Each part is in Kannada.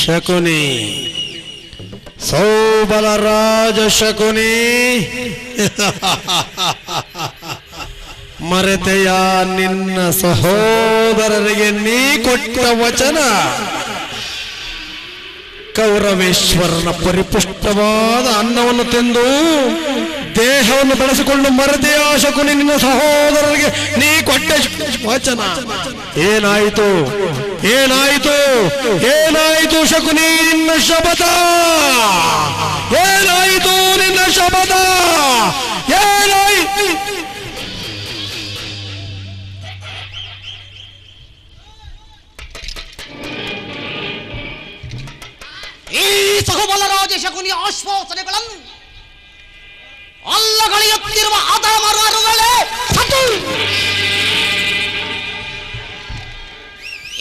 ಶಕುನಿ. ಸೌಬಲ ರಾಜ ಶಕುನಿ. ಮರೆತೆಯ ನಿನ್ನ ಸಹೋದರರಿಗೆ ನೀ ಕೊಟ್ಟ ವಚನ. ಕೌರವೇಶ್ವರನ ಪರಿಪುಷ್ಟವಾದ ಅನ್ನವನ್ನು ತಿಂದು ದೇಹವನ್ನು ಬೆಳೆಸಿಕೊಂಡು ಮರೆತೆಯ ಶಕುನಿ, ನಿನ್ನ ಸಹೋದರರಿಗೆ ನೀ ಕೊಟ್ಟ ವಚನ. ಏನಾಯಿತು? ಏನಾಯಿತು? ಏನಾಯಿತು ಶಕುನಿ, ನಿನ್ನ ಶಪಥ? ಏನಾಯಿತು ನಿನ್ನ ಶಪಥ? ಏನಾಯಿತು ಈ ಸಹುಬಲರಾಜ ಶಕುನಿ ಆಶ್ವಾಸನೆಗಳನ್ನು ಅಲ್ಲಗಳೆಯುತ್ತಿರುವ ಅಧಮರರುಗಳೇ ಸತು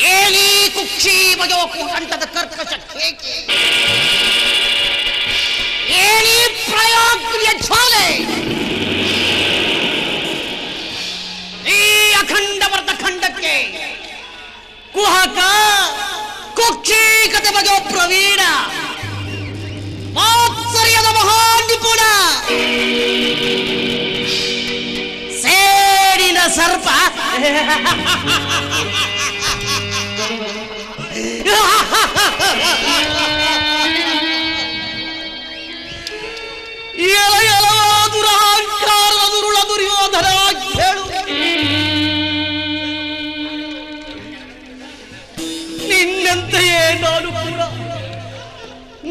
ಏನಿ ಕುಕ್ಷಿ ಬಯೋ ಕಂಠದ ಕರ್ಕಶ ಕೇಕೆ ಏನಿ ಪ್ರಯಾಗ್ರಿಯ ಜ್ವಾಲೆ! ಈ ಅಖಂಡ ವರ್ಧ ಖಂಡಕ್ಕೆ ಕುಹಕ ಕುಕ್ಷೀಕತೆ ಬಗೆಯ ಪ್ರವೀಣ, ಮಾತ್ಸರ್ಯದ ಮಹಾ ನಿಪುಣ ಸೇಡಿನ ಸರ್ಪ.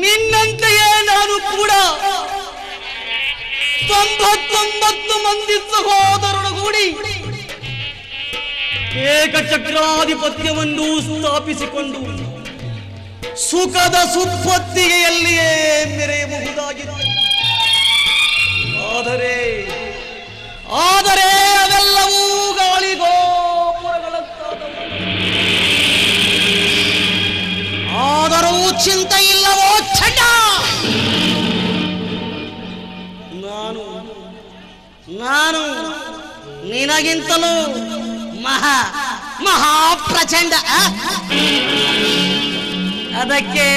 ನಿನ್ನಂತೆಯೇ ನಾನು ಕೂಡ. ನಿನ್ನಂತೆಯೇ ಮಂದಿ ಸಹೋದರರುಗೂಡಿ ಏಕಚಕ್ರಾಧಿಪತ್ಯವನ್ನು ಸ್ಥಾಪಿಸಿಕೊಂಡು ಸುಖದ ಸುಪ್ಪತ್ತಿಗೆಯಲ್ಲಿಯೇ ಮೆರೆಯಬಹುದಾಗಿದೆ. ಆದರೆ ಆದರೆ ಅವೆಲ್ಲವೂ ಗಾಳಿಗೋಪುರಗಳಂತಾದವು ಆದರೂ ಚಿಂತೆ ಇಲ್ಲವೋ ನಾನು ನಿನಗಿಂತಲೂ ಮಹಾ ಮಹಾ ಪ್ರಚಂಡ ಅದಕ್ಕೆ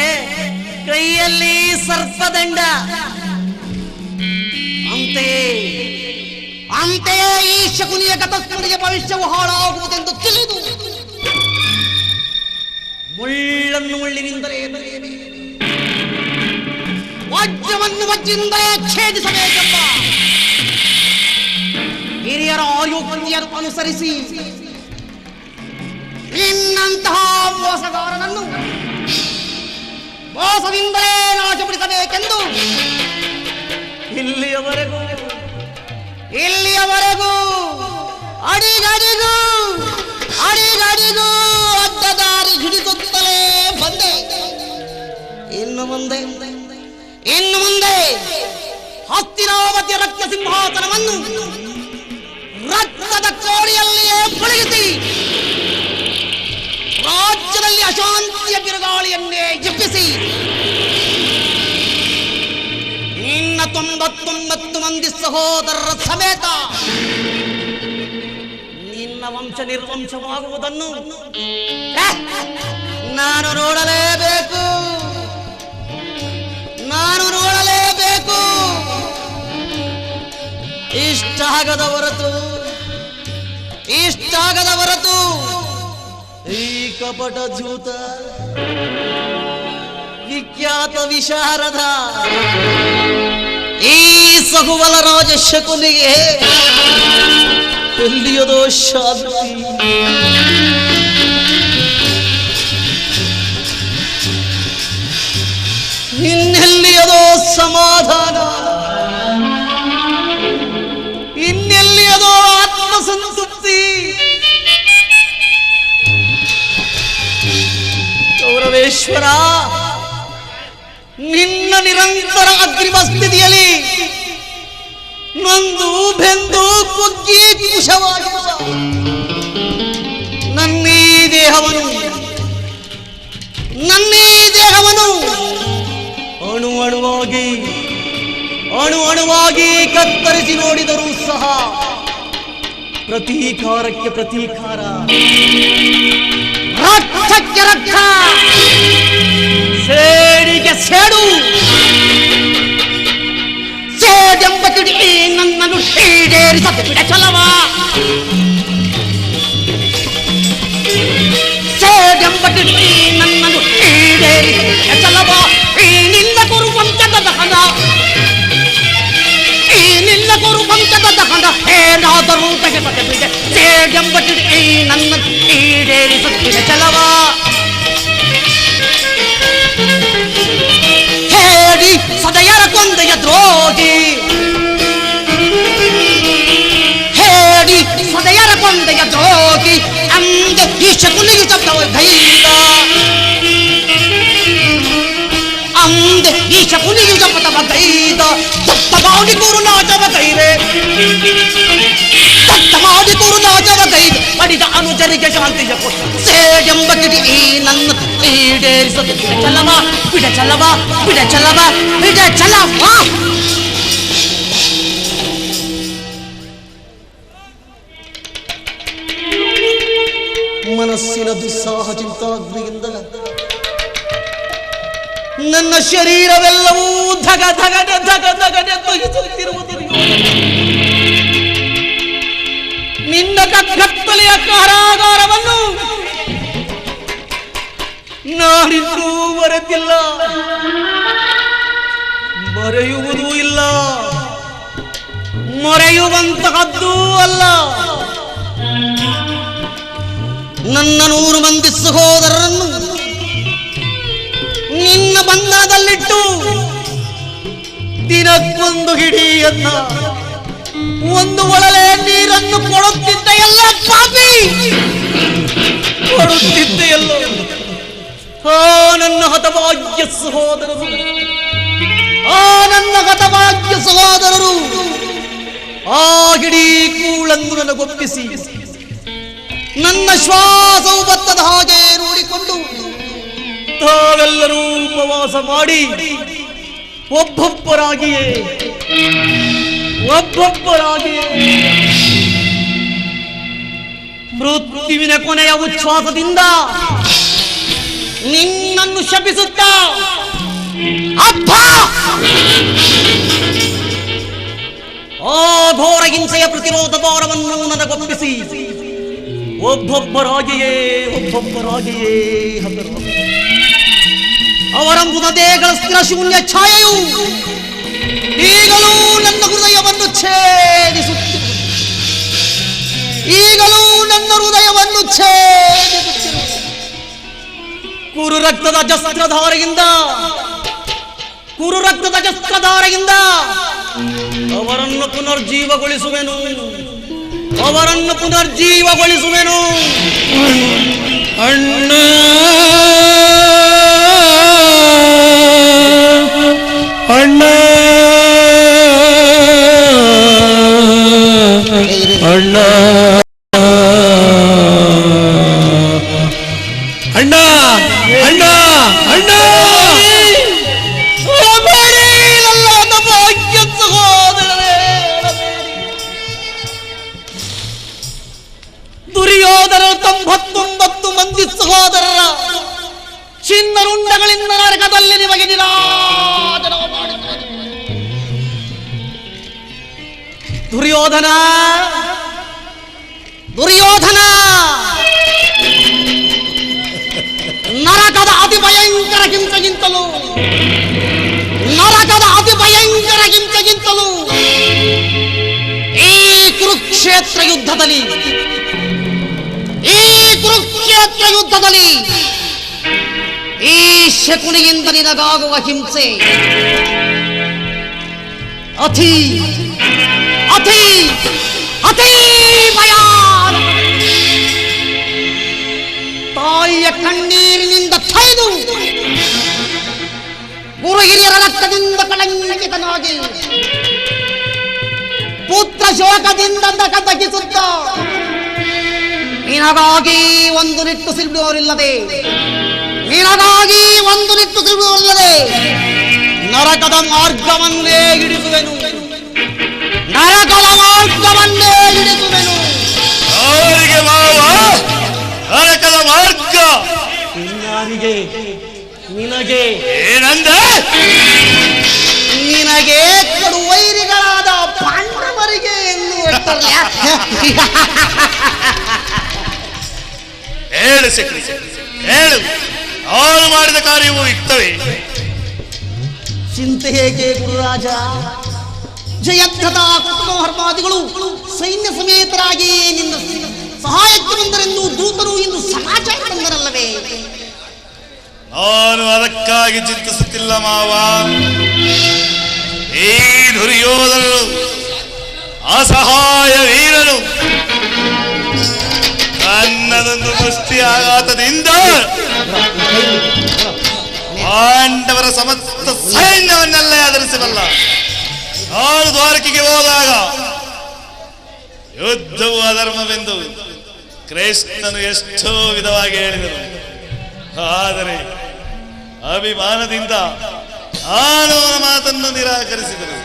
ಕೈಯಲ್ಲಿ ಸರ್ಪದಂಡ. ಅಂತೆಯೇ ಅಂತೆಯೇ ಈ ಶಕುನಿಯ ಗತಸ್ಮೃತಿಗೆ ಭವಿಷ್ಯವು ಹಾಳಾಗುವುದೆಂದು ತಿಳಿದು ಮುಳ್ಳನ್ನು ಮುಳ್ಳಿನಿಂದಲೇ ವಜ್ರವನ್ನು ವಜ್ರದಿಂದಲೇ ಛೇದಿಸಬೇಕೆಂಬ ಹಿರಿಯರ ಆಯೋಗ್ಯರು ಅನುಸರಿಸಿ ನಿನ್ನಂತಹ ಮೋಸಗಾರನನ್ನು ಮೋಸದಿಂದಲೇ ನಾಶಪಡಿಸಬೇಕೆಂದು ಇಲ್ಲಿಯವರೆಗೂ ಇಲ್ಲಿಯವರೆಗೂ ಅಡಿಗಡಿಗೂ ಅಡಿಗಡಿಗೂ ಅಡ್ಡದಾರಿ ಹಿಡಿಸುತ್ತಲೇ ಬಂದೆ. ಇನ್ನು ಮುಂದೆ ಇನ್ನು ಮುಂದೆ ಹತ್ತಿರಾವತಿಯ ರಕ್ತ ಸಿಂಹಾಸನವನ್ನು ರಕ್ತದ ಕೋಳಿಯಲ್ಲಿಯೇ ಮುಳುಗಿಸಿ ರಾಜ್ಯದಲ್ಲಿ ಅಶಾಂತಿಯ ಬಿರುಗಾಳಿಯನ್ನೇ ಜಪ್ಪಿಸಿ ನಿನ್ನ ತೊಂಬತ್ತೊಂಬತ್ತು ಮಂದಿ ಸಹೋದರರ ಸಮೇತ ನಿನ್ನ ವಂಶ ನಿರ್ವಂಶವಾಗುವುದನ್ನು ನಾನು ನೋಡಲೇಬೇಕು. ನಾನು ನೋಡಲೇಬೇಕು ಇಷ್ಟಾಗದ ಹೊರತು ಇಷ್ಟಾಗದ ಹೊರತು, ಈ ಕಪಟ ಜೂತ ವಿಖ್ಯಾತ ವಿಶಾರದ, ಈ ಸಹುವಲ ರಾಜ ಶಕುನಿಗೆ ಎಲ್ಲಿಯದೋ ಶಾಂತಿ. ಇನ್ನೆಲ್ಲಿಯದೋ ಸಮಾಧಾನ. ಗೌರವೇಶ್ವರ ನಿನ್ನ ನಿರಂತರ ಅಗ್ರಿಮ ಸ್ಥಿತಿಯಲ್ಲಿ ನೊಂದು ಬೆಂದು ಕುಗ್ಗಿ ಕುಶವಾಗುವ ನನ್ನೀ ದೇಹವನ್ನು ನನ್ನೀ ದೇಹವನು ಅಣು ಅಣುವಾಗಿ ಅಣು ಅಣುವಾಗಿ ಕತ್ತರಿಸಿ ನೋಡಿದರೂ ಸಹ ಪ್ರತೀಕಾರಕ್ಕೆ ಪ್ರತೀಕಾರ. ರಕ್ತಕ್ಕೆ ರಕ್ತ ಸೇಡಿಗೆ ಸೇಡು. ಸೇದೆಂಬ ಕಿಡಿ ನನ್ನನ್ನು ಈಡೇರಿಸದೆ ಬಿಡ ಚಲವ. ಸೇದೆಂಬ ಕಿಡಿ ನನ್ನನ್ನು ಈಡೇರಿಸದೆ ಬಿಡ ಚಲವ. ಈ ನಿನ್ನ ಗುರು ವಂಶದ ದಹನ. ಈ ನಿನ್ನ ಗುರು ವಂಶದ ದಹನ ಏನಾದರೂ ತೆಗೆಸದೆ ಬಿಡ ಸೇದೆಂಬ ಕಿಡಿ ನನ್ನನ್ನು ಈಡೇರಿಸದೆ ಬಿಡ ಚಲವ ಹೇಳಿ ಸದಯರ ಕೊಂದೆಯ ದ್ರೋಹಿ ಹೇಳಿ ಸದಯರ ಕೊಂದೆಯ ದ್ರೋಹಿ ಅಂದೆ ಈ ಶಕುನಿಯು ಶಬ್ದವ ಗೈದ ಅಂದೆ ಈ ಶಕುನಿಯು ಶಬ್ದವ ಗೈದ ಸತ್ತ ಮಾಡಿ ಗುರುನಾಥವ ಗೈರೆ ಸತ್ತ ಮಾಡಿ ಗುರುನಾಥವ ಗೈದ ಪಡಿದ ಅನುಜರಿಗೆ ಶಾಂತಿಯ ಕೊಟ್ಟ ಸೇಡೆಂಬ ಕಿಡಿ ಈ ನನ್ನ ಈಡೇರಿಸದು ಬಿಡ ಚಲವ ಬಿಡ ಚಲವ ಬಿಡ ಚಲವ ಬಿಡ ಚಲವ ಮನಸ್ಸಿನ ದುಸ್ಸಾಹ ಚಿಂತಾಗ್ನಿಯಿಂದ ನನ್ನ ಶರೀರವೆಲ್ಲವೂ ಧಗ ಧಗನೆ ಧಗ ಧಗನೆ ಬಯಸುತ್ತಿರುವುದು ನಿನ್ನ ಕತ್ತಲೆಯ ಕಾರಾಗಾರವನ್ನು ನಾಡಿದ್ದೂ ಬರೆದಿಲ್ಲ ಮರೆಯುವುದೂ ಇಲ್ಲ. ಮೊರೆಯುವಂತಹದ್ದೂ ಅಲ್ಲ. ನನ್ನ ನೂರು ಮಂದಿ ಸಹೋದರರನ್ನು ನಿನ್ನ ಬಂಧನದಲ್ಲಿಟ್ಟು ದಿನಕ್ಕೊಂದು ಹಿಡಿಯನ್ನ ಒಂದು ಒಳಲೆ ನೀರನ್ನು ಕೊಡುತ್ತಿದ್ದ ಎಲ್ಲ ಪಾಪಿ! ಕೊಡುತ್ತಿದ್ದ ಎಲ್ಲ. ಆ ನನ್ನ ಹತಭಾಗ್ಯ ಸಹೋದರರು. ಆ ನನ್ನ ಹತಭಾಗ್ಯ ಸಹೋದರರು. ಆ ಹಿಡೀ ಕೂಳನ್ನು ನನಗೊಪ್ಪಿಸಿ. ನನ್ನ ಶ್ವಾಸವು ಬತ್ತದ ಹಾಗೆ ನೋಡಿಕೊಂಡು ತಾವೆಲ್ಲರೂ ಉಪವಾಸ ಮಾಡಿ ಒಬ್ಬೊಬ್ಬರಾಗಿಯೇ ಒಬ್ಬೊಬ್ಬರಾಗಿಯೇ ಮೃತ್ಯುವಿನ ಕೊನೆಯ ಉಚ್ಛ್ವಾಸದಿಂದ ನಿನ್ನನ್ನು ಶಪಿಸುತ್ತ. ಅಪ್ಪ! ಆ ಘೋರ ಹಿಂಸೆಯ ಪ್ರತಿರೋಧ ಭಾರವನ್ನು ನನಗೊಪ್ಪಿಸಿ. ಒಬ್ಬೊಬ್ಬರಾಗಿಯೇ ಒಬ್ಬೊಬ್ಬರಾಗಿಯೇ ಅವರ ಮೃತದೇಹಗಳ ಸ್ಥಿರ ಶೂನ್ಯ ಛಾಯೆಯು ಕುರು ರಕ್ತದ ಜಸ್ತ್ರಧಾರೆಯಿಂದ ಕುರು ರಕ್ತದ ಜಸ್ತ್ರಧಾರೆಯಿಂದ ಅವರನ್ನು ಪುನರ್ಜೀವಗೊಳಿಸುವೆನು ಅವರನ್ನು ಪುನರ್ಜೀವಗೊಳಿಸುವೆನು ಅಣ್ಣ ಅಣ್ಣ ಅಣ್ಣ ಚಿನ್ನರುಂಡಗಳಿಂದ ನರಕದಲ್ಲಿ ನಿಮಗೆ ನಿರಾಜನ ಮಾಡಿದ್ದಾರೆ. ದುರ್ಯೋಧನ ದುರ್ಯೋಧನ ನರಕದ ಅತಿ ಭಯಂಕರ ಹಿಂಸೆಗಿಂತಲೂ ನರಕದ ಅತಿ ಭಯಂಕರ ಹಿಂಸೆಗಿಂತಲೂ ಈ ಕುರುಕ್ಷೇತ್ರ ಯುದ್ಧದಲ್ಲಿ ಈ ಕುರುಕ್ಷೇತ್ರ ಯುದ್ಧದಲ್ಲಿ ಈ ಶಕುನಿಯಿಂದ ನಿನಗಾಗುವ ಹಿಂಸೆ ಅತಿ ಅತಿ ಅತಿ ಭಯಾನಕ ತಾಯಿಯ ಕಣ್ಣೀರಿನಿಂದ ಥೈದು ಗುರು ಹಿರಿಯರ ರಕ್ತದಿಂದ ಕಳಂಕಿತನಾಗಿ ಪುತ್ರ ಶೋಕದಿಂದ ದಗಿಸುತ್ತ ನಿನಗಾಗಿ ಒಂದು ನಿಟ್ಟು ಸಿಲುಬುವರಿಲ್ಲದೆ ನಿನಗಾಗಿ ಒಂದು ನಿಟ್ಟು ತಿಳಿದುಕೊಳ್ಳದೆ ನರಕದ ಮಾರ್ಗವನ್ನೇ ಹಿಡಿಸುವೆನು ನರಕದ ಮಾರ್ಗವನ್ನೇ ಹಿಡಿಸುವೆನು ಮಾರ್ಗ. ಯಾರಿಗೆ ನಿನಗೆ ಏನಂದ? ನಿನಗೆ ಕಡು ವೈರಿಗಳಾದ ಪಾಂಡವರಿಗೆ ಎಂದು ಹೇಳು ಸಿಕ್ಕಿ ಹೇಳು. ನಾನು ಮಾಡಿದ ಕಾರ್ಯವು ಇರ್ತವೆ. ಚಿಂತೆ ಹೇಗೆ ಗುರುರಾಜ? ಜಯಧ್ರದ ಕುಟುಂಬಾದಿಗಳು ಸೈನ್ಯ ಸಮೇತರಾಗಿ ನಿನ್ನ ಸಹಾಯಕ್ಕೆ ಬಂದರೆಂದು ದೂತರು ಇಂದು ಸಮಾಚಾರ ಬಂದರಲ್ಲವೇ ನಾನು ಅದಕ್ಕಾಗಿ ಚಿಂತಿಸುತ್ತಿಲ್ಲ ಮಾವ. ಈ ದುರ್ಯೋಧನರು ಅಸಹಾಯ ವೀರನು. ನನ್ನದೊಂದು ಮುಷ್ಟಿ ಆಘಾತದಿಂದ ಪಾಂಡವರ ಸಮಸ್ತ ಸೈನ್ಯವನ್ನೆಲ್ಲ ಆಧರಿಸಬಲ್ಲ ನಾನು ದ್ವಾರಕೆಗೆ ಹೋದಾಗ ಯುದ್ಧವು ಅಧರ್ಮವೆಂದು ಕೃಷ್ಣನು ಎಷ್ಟೋ ವಿಧವಾಗಿ ಹೇಳಿದರು ಆದರೆ ಅಭಿಮಾನದಿಂದ ನಾನು ಮಾತನ್ನು ನಿರಾಕರಿಸಿದರು.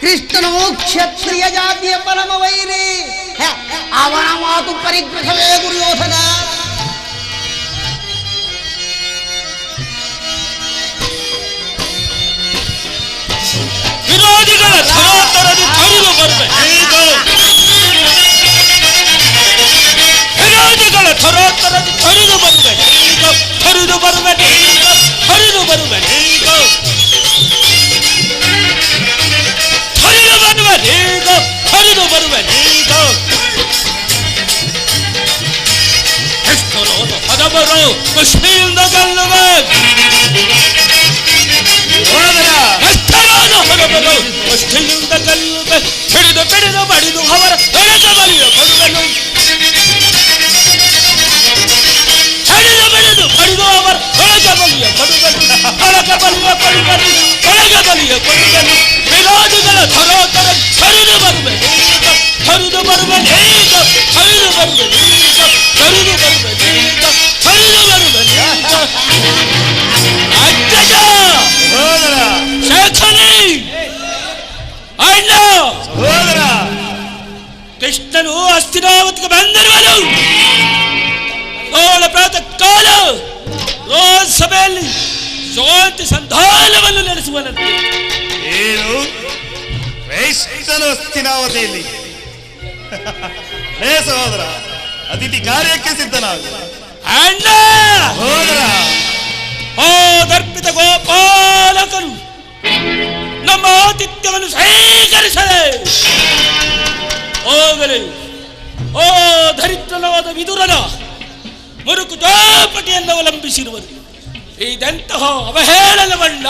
ಕೃಷ್ಣನು ಕ್ಷತ್ರಿಯ ಜಾತಿಯ ಪರಮ ವೈರಿ ಹ, ಅವನ ಮಾತು ಪರಿಗ್ರಹವೇ ದುರ್ಯೋಧನ ವಿರೋಧಿಗಳ ತರಾತರದಿ ತೊರೆದು ಬರಬೇಕು ವಿರೋಧಿಗಳ ತರಾತರದಿ ತೊರೆದು ಬರಬೇಕು ತೊರೆದು ಬರಬೇಕು ತೊರೆದು ಬರಬೇಕು 하늘과 내가 하늘로 바르면 내가 백스터로도 바다바로 세운다갈러만 오라더라? 백스터로도 바다바로 세운다갈러만 저리도 빼리도 말이도 하 ವೈಷ್ಣನು ಹಸ್ತಿನಾವತಿಯಲ್ಲಿ ಲೇ ಸಹೋದರ ಅತಿಥಿ ಕಾರ್ಯಕ್ಕೆ ಸಿದ್ಧನಾಗ. ಅಣ್ಣ! ಹೋದರ ಓ ದರ್ಪಿತ ಗೋಪಾಲಕರು ನಮ್ಮ ಆತಿಥ್ಯವನ್ನು ಸ್ವೀಕರಿಸದೆ ಹೋಗಲಿ. ಓ ದರಿದ್ರನವಾದ ವಿದುರನ ಮುರುಕು ಚೋಪಟಿಯನ್ನು ಅವಲಂಬಿಸಿರುವುದು ಇದೆಂತಹ ಅವಹೇಳನವಣ್ಣ.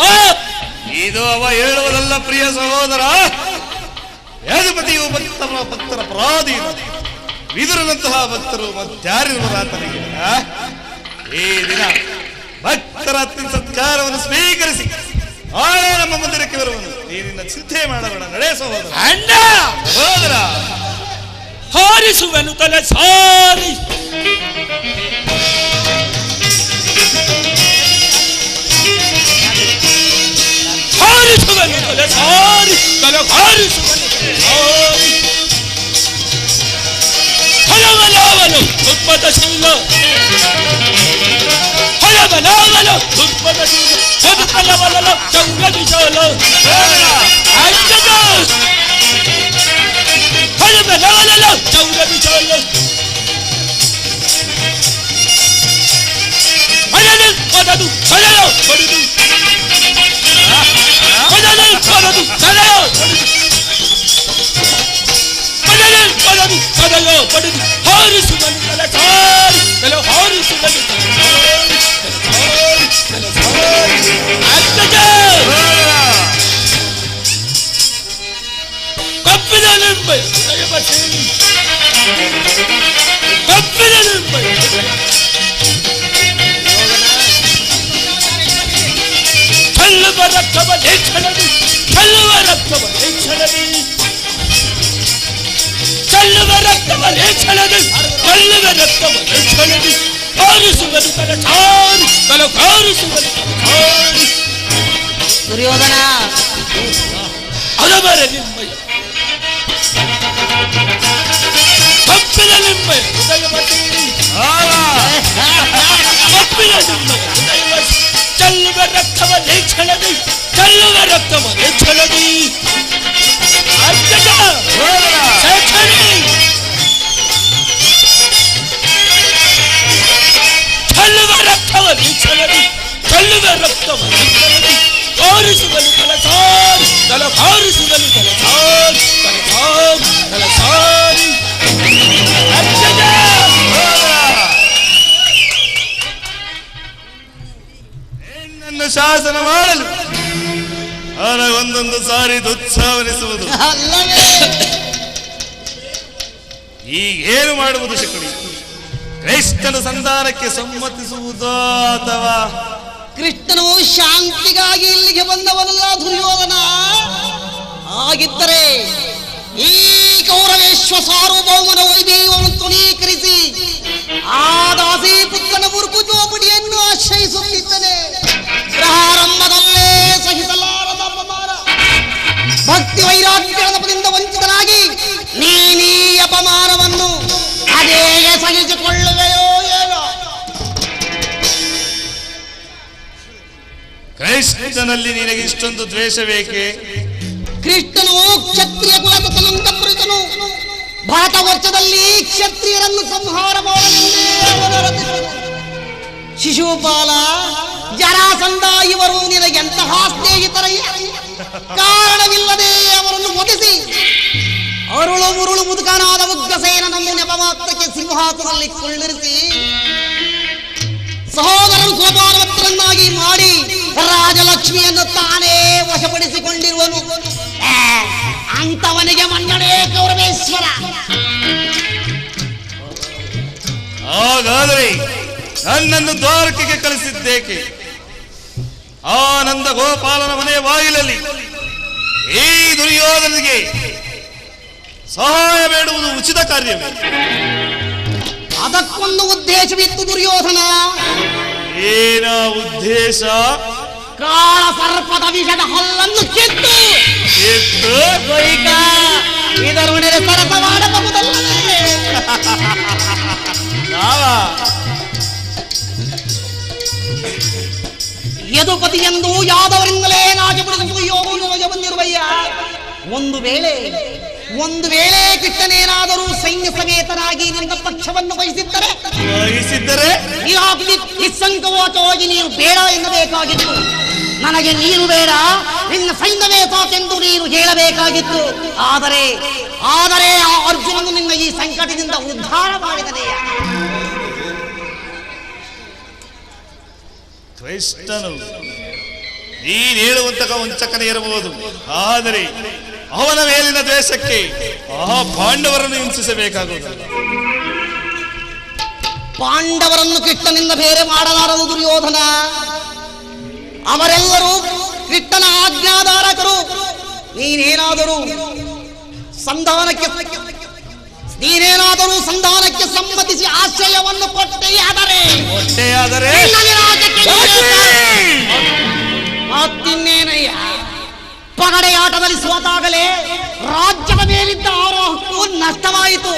ಇದು ಅವ ಹೇಳುವುದಲ್ಲ ಪ್ರಿಯ ಸಹೋದರ. ಯಾಜಪತಿಯು ಭಕ್ತರ ಭಕ್ತರ ಪರಾಧೀನ ವಿದುರನಂತಹ ಭಕ್ತರು ಮತ್ತಾರಿರುವರಾತನಿಗೆ? ಈ ದಿನ ಭಕ್ತರ ಸತ್ಕಾರವನ್ನು ಸ್ವೀಕರಿಸಿ ನಾಳೆ ನಮ್ಮ ಮಂದಿರಕ್ಕೆ ಬರುವನು. ನೀನಿನ್ನ ಚಿಂತೆ ಮಾಡಬೇಡ ನಡೆ ಸಹೋದರ ಅಣ್ಣ ಸಹೋದರ! ಹಾರಿಸುವನು ತಲೆ ಸಾರಿ. ಹಾರಿಸುವನು ತಲೆ ಸಾರಿ. ತಲೆ 하나만 나와라 복받아십니다. 하나만 나와라 복받아십니다. 모두 빨라발라라 정가주셔라. 앉아서 하나만 나와라 정가주셔라. 하나는 받아도 살아요 버리도. 하나는 받아도 살아요 버리도. ಪಡೆದು ಕದಲೋ ಪಡೆದು ಹಾರಿಸುವನು ತಲೆ ಸಾರಿ ತಲೆ ಹಾರಿಸುವನು ತಲೆ ಸಾರಿ ತಲೆ ಸಾರಿ ಲೇಖನದಿ ಕಲ್ಲುವ ರಕ್ತವ ಲೇಖನದಿ ಕಾರಿಸುವನು ತಲೆ ಸಾರಿ ತಲೆ ಕಾರಿಸುವನು ತಲೆ ಸಾರಿ ದುರ್ಯೋಧನ ಅರಮರ ನಿಮ್ಮಯ ಕಪ್ಪಿದ ನಿಮ್ಮಯ ಹೃದಯ ಒಂದೊಂದು ಈಗೇನು ಮಾಡುವುದು ಶಕುನಿ ಕ್ರೈಸ್ತನ ಸಂಧಾನಕ್ಕೆ ಸಮ್ಮತಿಸುವುದೋ ಅಥವಾ? ಕೃಷ್ಣನು ಶಾಂತಿಗಾಗಿ ಇಲ್ಲಿಗೆ ಬಂದವನಲ್ಲ ದುರ್ಯೋಧನ. ಆಗಿದ್ದರೆ ಈ ಕೌರವೇಶ್ವ ಸಾರ್ವಭೌಮನ ವೈಭವವನ್ನು ತುಣೀಕರಿಸಿ ಆ ದಾಸಿ ಪುತ್ರನ ಮುರುಕು ಜೋಪಡಿಯನ್ನು ಆಶ್ರಯಿಸುತ್ತಿದ್ದನೆ ಭಕ್ತಿ ವೈರಾಗ್ಯಗಳ ಪದದಿಂದ ವಂಚಿತನಾಗಿ ನೀನೀ ಅಪಮಾನವನ್ನು ಅದೇ ಸಹಿಸಿಕೊಳ್ಳುವೆಯೋ ಏನೋ? ಕ್ರೈಸ್ತನಲ್ಲಿ ನಿನಗೆ ಇಷ್ಟೊಂದು ದ್ವೇಷ ಬೇಕೆ ಕೃಷ್ಣನು ಕ್ಷತ್ರಿಯ ಕುಲದ ತನಂತಪುರಿತನು ಭಾರತ ವರ್ಷದಲ್ಲಿ ಕ್ಷತ್ರಿಯರನ್ನು ಸಂಹಾರ. ಶಿಶುಪಾಲ ಜರಾಸಂದ ಇವರು ನಿನಗೆಂತಹ ಸ್ನೇಹಿತರಯ್ಯ ಕಾರಣವಿಲ್ಲದೆ ಅವರನ್ನು ಒದಿಸಿ ಅರುಳು ಮುರುಳು ಮುದುಕನಾದ ಉಗ್ರಸೇನನನ್ನು ನೆಪ ಮಾತ್ರಕ್ಕೆ ಸಿಂಹಾಸನದಲ್ಲಿ ಕುಳ್ಳಿರಿಸಿ ಸಹೋದರರು ಸೋಪಾನವತ್ತರನ್ನಾಗಿ ಮಾಡಿ ರಾಜಲಕ್ಷ್ಮಿಯನ್ನು ತಾನೇ ವಶಪಡಿಸಿಕೊಂಡಿರುವನು. ಅಂತವನಿಗೆ ಮನ್ನಣೆ ಗೌರವೇಶ್ವರ. ಹಾಗಾದರೆ ನನ್ನನ್ನು ದ್ವಾರಕೆಗೆ ಕಳಿಸಿದ್ದೇಕೆ? ಆನಂದ ಗೋಪಾಲನ ಮನೆಯ ಬಾಗಿಲಲ್ಲಿ ಈ ದುರ್ಯೋಧನಿಗೆ ಸಹಾಯ ಬೇಡುವುದು ಉಚಿತ ಕಾರ್ಯವೇ? ಅದಕ್ಕೊಂದು ಉದ್ದೇಶವಿತ್ತು ದುರ್ಯೋಧನ. ಏನ ಉದ್ದೇಶ? ಕಾಳ ಸರ್ಪದ ವಿಷದ ಹಲ್ಲನ್ನು ಕಿತ್ತು. ಕಿತ್ತು? ಇದರ ಇದರೊಡನೆ ಸರಸ ಮಾಡಬಹುದಲ್ಲವೇ? ಯದುಪತಿ ಎಂದು ಯಾದವರಿಂದಲೇ ಯೋಗ ಬಂದಿರುವಯ್ಯ. ಒಂದು ವೇಳೆ ಒಂದು ವೇಳೆ ಕೃಷ್ಣನೇನಾದರೂ ಸೈನ್ಯ ಸಮೇತನಾಗಿ ನಿನ್ನ ಪಕ್ಷವನ್ನು ವಹಿಸಿದ್ದರೆ? ವಹಿಸಿದ್ದರೆ? ಈಗಾಗಲಿ ನಿಸ್ಸಂಕವಾಚವಾಗಿ ನೀನು ಬೇಡ ಎನ್ನಬೇಕಾಗಿತ್ತು. ನನಗೆ ನೀನು ಬೇಡ ನಿನ್ನ ಸೈನ್ಯವೇ ಸಾಕೆಂದು ನೀನು ಹೇಳಬೇಕಾಗಿತ್ತು. ಆದರೆ ಆದರೆ ಆ ಅರ್ಜುನನು ನಿನ್ನ ಈ ಸಂಕಟದಿಂದ ಉದ್ಧಾರ ಮಾಡಿದನೆಯ? ಕ್ರೈಸ್ತನು ನೀನ್ ಹೇಳುವಂತಹ ವಂಚಕನೇ ಇರಬಹುದು ಆದರೆ ಅವನ ಮೇಲಿನ ದ್ವೇಷಕ್ಕೆ ಆ ಪಾಂಡವರನ್ನು ಹಿಂಸಿಸಬೇಕಾಗುವುದು ಪಾಂಡವರನ್ನು ಕೃಷ್ಣನಿಂದ ಬೇರೆ ಮಾಡಲಾರದು ದುರ್ಯೋಧನ ಅವರೆಲ್ಲರೂ ಕೃಷ್ಣನ ಆಜ್ಞಾಧಾರಕರು ನೀನೇನಾದರೂ ಸಂಧಾನಕ್ಕೆ ನೀನೇನಾದರೂ ಸಂಧಾನಕ್ಕೆ ಸಮ್ಮತಿಸಿ ಆಶ್ರಯವನ್ನು ಕೊಟ್ಟೆಯಾದರೆ ವಿರಾಜಕ್ಕೆ ಮತ್ತಿನ್ನೇನಯ್ಯ? ಪಗಡೆಯಾಟದಲ್ಲಿ ಸೋತಾಗಲೇ ರಾಜ್ಯದ ಮೇಲಿದ್ದ ಆರೋಹಕ್ಕೂ ನಷ್ಟವಾಯಿತು.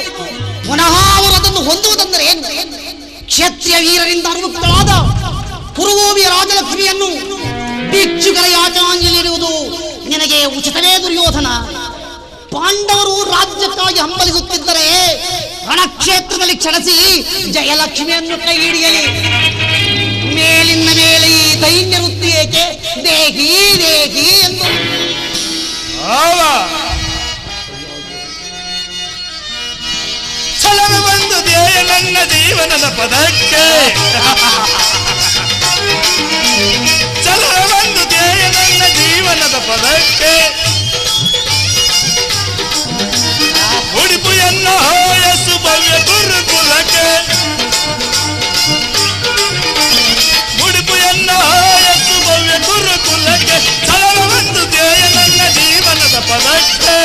ಪುನಃ ಅವರು ಅದನ್ನು ಹೊಂದುವುದೆಂದರೆ ಏನು? ಕ್ಷತ್ರಿಯ ವೀರರಿಂದ ಅನುಮುಕ್ತಳಾದ ಪುರುಭೂಮಿಯ ರಾಜಲಕ್ಷ್ಮಿಯನ್ನು ಬಿಚ್ಚುಗಳ ಯಾಚಾಂಜಲಿರುವುದು ನಿನಗೆ ಉಚಿತವೇ ದುರ್ಯೋಧನ. ಪಾಂಡವರು ರಾಜ್ಯಕ್ಕಾಗಿ ಹಂಬಲಿಸುತ್ತಿದ್ದರೆ ರಣಕ್ಷೇತ್ರದಲ್ಲಿ ಕ್ಷಣಿಸಿ ಜಯಲಕ್ಷ್ಮಿಯನ್ನು ಕೈ ಹಿಡಿಯಲಿ. ಮೇಲಿನ ಮೇಲೆ ಈ ದೈನ್ಯ ವೃತ್ತಿ ಏಕೆ? ದೇಹಿ ದೇಹಿ ಎಂದು. ಛಲನ ಬಂದು ದೇಹ ನನ್ನ ಜೀವನದ ಪದಕ್ಕೆ. ಛಲನ ಬಂದು ದೇಹ ನನ್ನ ಜೀವನದ ಪದಕ್ಕೆ. ಉಡುಪು ಎನ್ನ ಹೋಯಸ್ಸು ಭವ್ಯ ಗುರುಕುಲಕ್ಕೆ. ಉಡುಪು ಎನ್ನ ಹೋಯಸ್ಸು ಭವ್ಯ ಗುರುಕುಲಕ್ಕೆ. ನನ್ನ ಜೀವನದ ಪದಕ್ಕೆ.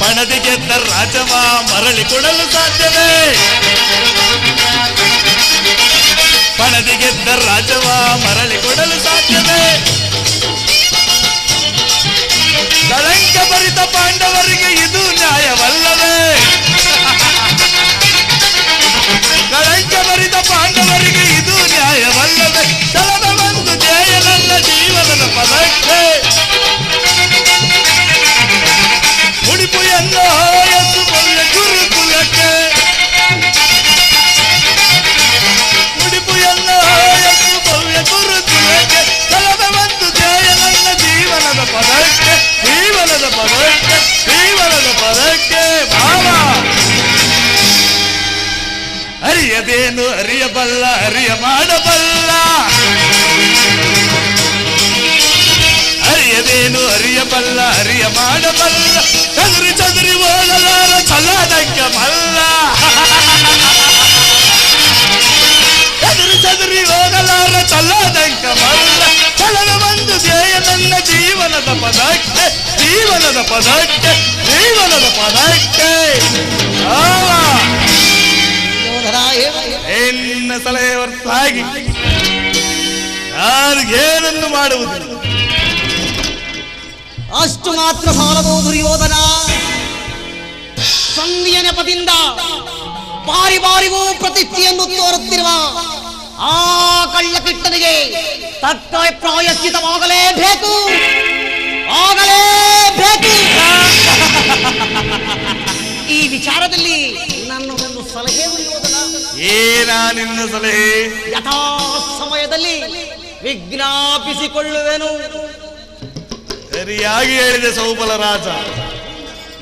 ಪಣದಿ ಗೆದ್ದ ರಾಜವ ಮರಳಿ ಕೊಡಲು ಸಾಧ್ಯವೇ? ಪಣದಿ ಗೆದ್ದ ರಾಜವ ಮರಳಿ ಕೊಡಲು ಸಾಧ್ಯವೇ? ಕಳಂಕ ಭರಿತ ಪಾಂಡವರಿಗೆ ಇದು ನ್ಯಾಯವಲ್ಲವೇ? ಕಳಂಕ ಭರಿತ ಪಾಂಡವರಿಗೆ ಇದು ನ್ಯಾಯವಲ್ಲವೇ? ಚಲನ ಒಂದು ಜಯ ನನ್ನ ಜೀವನದ ಪದಕ್ಕೆ ಅರಿಯಬಲ್ಲ ಅರಿಯ ಮಾಡಬಲ್ಲ. ಅರಿಯದೇನು ಅರಿಯಬಲ್ಲ ಹರಿಯ ಮಾಡಬಲ್ಲ. ಚದುರಿ ಚದುರಿ ಓಡಲಾರ ಚಲ್ಲದಕ್ಕೆ ಮಲ್ಲ. ಚದುರಿ ಚದುರಿ ಹೋಗಲಾರ ಚಲ್ಲದಂಕ ಮಲ್ಲ. ಚಲನ ಬಂದು ಧ್ಯೇಯ ನನ್ನ ಜೀವನದ ಪದಕ್ಕೆ ಜೀವನದ ಪದಕ್ಕೆ ಜೀವನದ ಪದಕ್ಕೆ. ಆವ. ದುರ್ಯೋಧನ ಎನ್ನ ಸಲಹೆ ಹೊರತಾಗಿ ಯಾರಿಗೇನನ್ನು ಮಾಡುವುದಿಲ್ಲ ಅಷ್ಟು ಮಾತ್ರ ಸಾಲದು ದುರ್ಯೋಧನ ಸಂಧಿಯ ನೆಪದಿಂದ ಬಾರಿ ಬಾರಿಗೂ ಪ್ರತಿಷ್ಠೆಯನ್ನು ತೋರುತ್ತಿರುವ ಆ ಕಳ್ಳ ಕಿಟ್ಟನಿಗೆ ತಕ್ಕ ಪ್ರಾಯಶ್ಚಿತವಾಗಲೇಬೇಕು ಆಗಲೇಬೇಕು ಈ ವಿಚಾರದಲ್ಲಿ ನನ್ನ ಒಂದು ಸಲಹೆ ದುರ್ಯೋಧನ ಏನಾ ನಿನ್ನ ಸಲಹೆ? ಯಥಾ ಸಮಯದಲ್ಲಿ ವಿಜ್ಞಾಪಿಸಿಕೊಳ್ಳುವೆನು. ಸರಿಯಾಗಿ ಹೇಳಿದೆ ಸೌಬಲ ರಾಜ.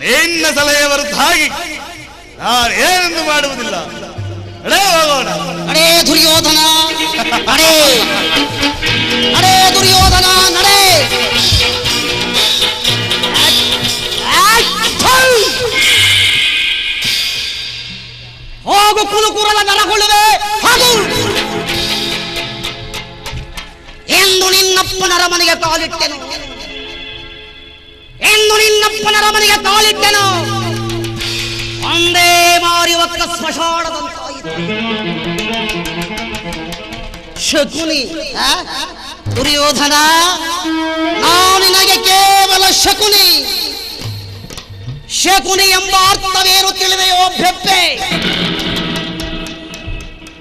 ನಿನ್ನ ಸಲಹೆ ಹೊರತಾಗಿ ನಾನು ಏನನ್ನು ಮಾಡುವುದಿಲ್ಲ. ಅಡೇ ಹೋಗೋಣ. ಅಡೇ ದುರ್ಯೋಧನ ಅಡೇ ಅಡೇ ದುರ್ಯೋಧನ ನಡೆ. ಹೋಗು ಕುಲುಕುರಲ ನರಗೊಳ್ಳುವೆ ಹೋಗು ಎಂದು ನಿನ್ನಪ್ಪನರ ಮನೆಗೆ ಕಾಲಿಟ್ಟೆನು ಎಂದು ನಿನ್ನಪ್ಪನರ ಮನೆಗೆ ಕಾಲಿಟ್ಟೆನು ಒಂದೇ ಮಾರಿ ಒಕ್ಕ ಸ್ಮಶಾನದಂತಾಯಿತು ಶಕುನಿ ಆ? ದುರ್ಯೋಧನ ನಾನು ನಿನಗೆ ಕೇವಲ ಶಕುನಿ ಶಕುನಿ ಎಂಬ ಅರ್ಥವೇನು ತಿಳಿದೆಯೋ ಬೆಪ್ಪೆ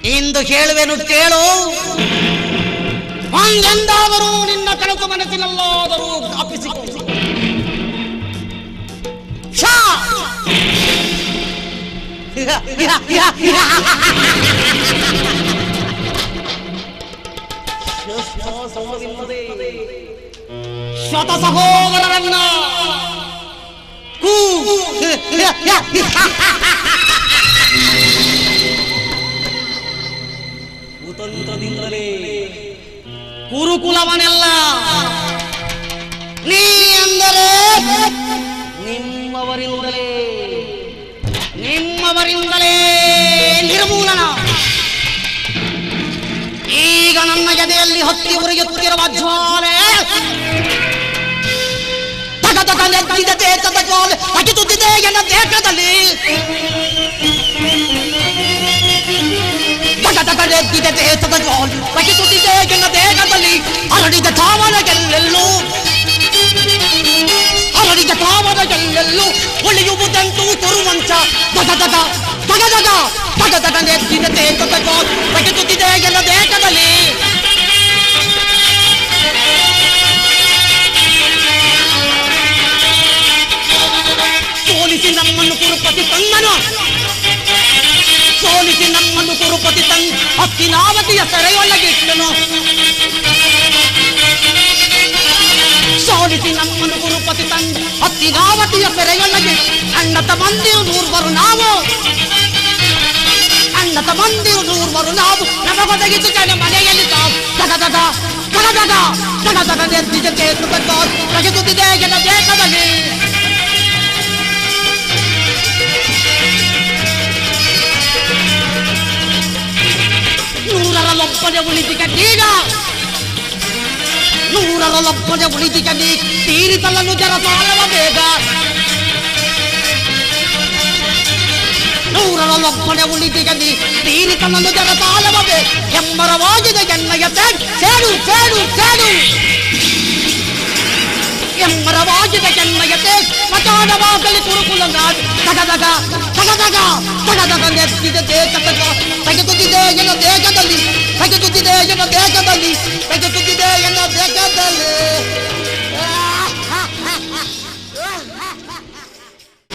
ಇಂದು ಹೇಳುವೆನು ಕೇಳು ಒಂದೆಂದಾದರೂ ನಿನ್ನ ಕನಸು ಮನಸ್ಸಿನಲ್ಲಾದರೂ ಜ್ಞಾಪಿಸಿಕೊ ಶಾ ಶತ ಸಹೋದರರನ್ನ ಕುತಂತ್ರದಿಂದಲೇ. ಕುರುಕುಲವನೆಲ್ಲ. ನೀ ಅಂದರೆ ನಿಮ್ಮವರಿಂದಲೇ ನಿಮ್ಮವರಿಂದಲೇ ನಿರ್ಮೂಲನ. ಈಗ ನನ್ನ ಎದೆಯಲ್ಲಿ ಹತ್ತಿ ಉರಿಯುತ್ತಿರುವ ಜ್ವಾಲೆ. ತಗ ತಗ ನೆತ್ತಿದ ದೇಹದ ಜ್ವಾಲೆ. ಅಗಿತುತ್ತಿದೆ ಎನ್ನ ದೇಹದಲ್ಲಿ ತಗ ತಗ ನೆತ್ತಿದ ದೇಹದ ಜ್ವಾಲೆ ಅಗಿತುತ್ತಿದೆ ಎನ್ನ ದೇಹದಲ್ಲಿ ಹರಡಿದ ತಾವನಗೆಲ್ಲೆಲ್ಲೂ ಹರಡಿದ ತಾವನಗೆಲ್ಲೆಲ್ಲೂ ಉಳಿಯುವುದಂತೂ ತುರುವಂಚ ತಗ ತಗ ತಗ ತಗ ತಗ ತಗ ನೆತ್ತಿದ ದೇಹದ ಜ್ವಾಲೆ ಅಗಿತುತ್ತಿದೆ ಎನ್ನ ದೇಹದಲ್ಲಿ ಸೋಲಿಸಿ ನಮ್ಮನ್ನು ಕುರುಪತಿ ತಂದನು ಸೋಲಿಸಿ ನಮ್ಮನ್ನು ಕುರುಪತಿ ತಂದ ಹತ್ತಿನಾವತಿಯ ಸೆರೆಯೊಳಗಿಟ್ಟನು ಸೋಲಿಸಿ ನಮ್ಮನ್ನು ಕುರುಪತಿ ತಂದ ಹತ್ತಿನಾವತಿಯ ಸೆರೆಯೊಳಗೆ ಅಣ್ಣತ ಮಂದಿರು ನೂರ್ವರು ನಾವು ಅಣ್ಣತ ಮಂದಿರು ನೂರ್ವರು ನಾವು ನಮಗೊದಗಿತು ಜನ ಮನೆಯಲ್ಲಿ ತಾವು ತಗ ತಗ ತಗ ತಗ ತಗ ತಗ ಉಳಿದಿಗ ನೀಗ ನೂರರಲ್ಲೊಬ್ಬನೆ ಉಳಿದಿಗ ನೀ ತೀರಿತಲನ್ನು ಜನ ಸಾಲವ ಬೇಗ ನೂರರಲ್ಲೊಬ್ಬನೆ ಉಳಿದಿಗ ನೀ ತೀರಿತಲನ್ನು ಜನ ಸಾಲವ ಬೇಗ ಎಮ್ಮರವಾಗಿದೆ ಎಣ್ಣೆಯ ತೇಡ್ ಸೇಡು ಸೇಡು ಸೇಡು ಎಮ್ಮರವಾಗಿದೆ ಎಣ್ಣೆಯ ತೇಡ್ ಮಚಾನವಾಗಲಿ ಕುರುಕುಲ ನಾಡು Saca, saca, saca, saca, que tú te dejas sacar. Saca tú te dejas, no dejas dali. Saca tú te dejas, no dejas dali. Saca tú te dejas, no dejas dali.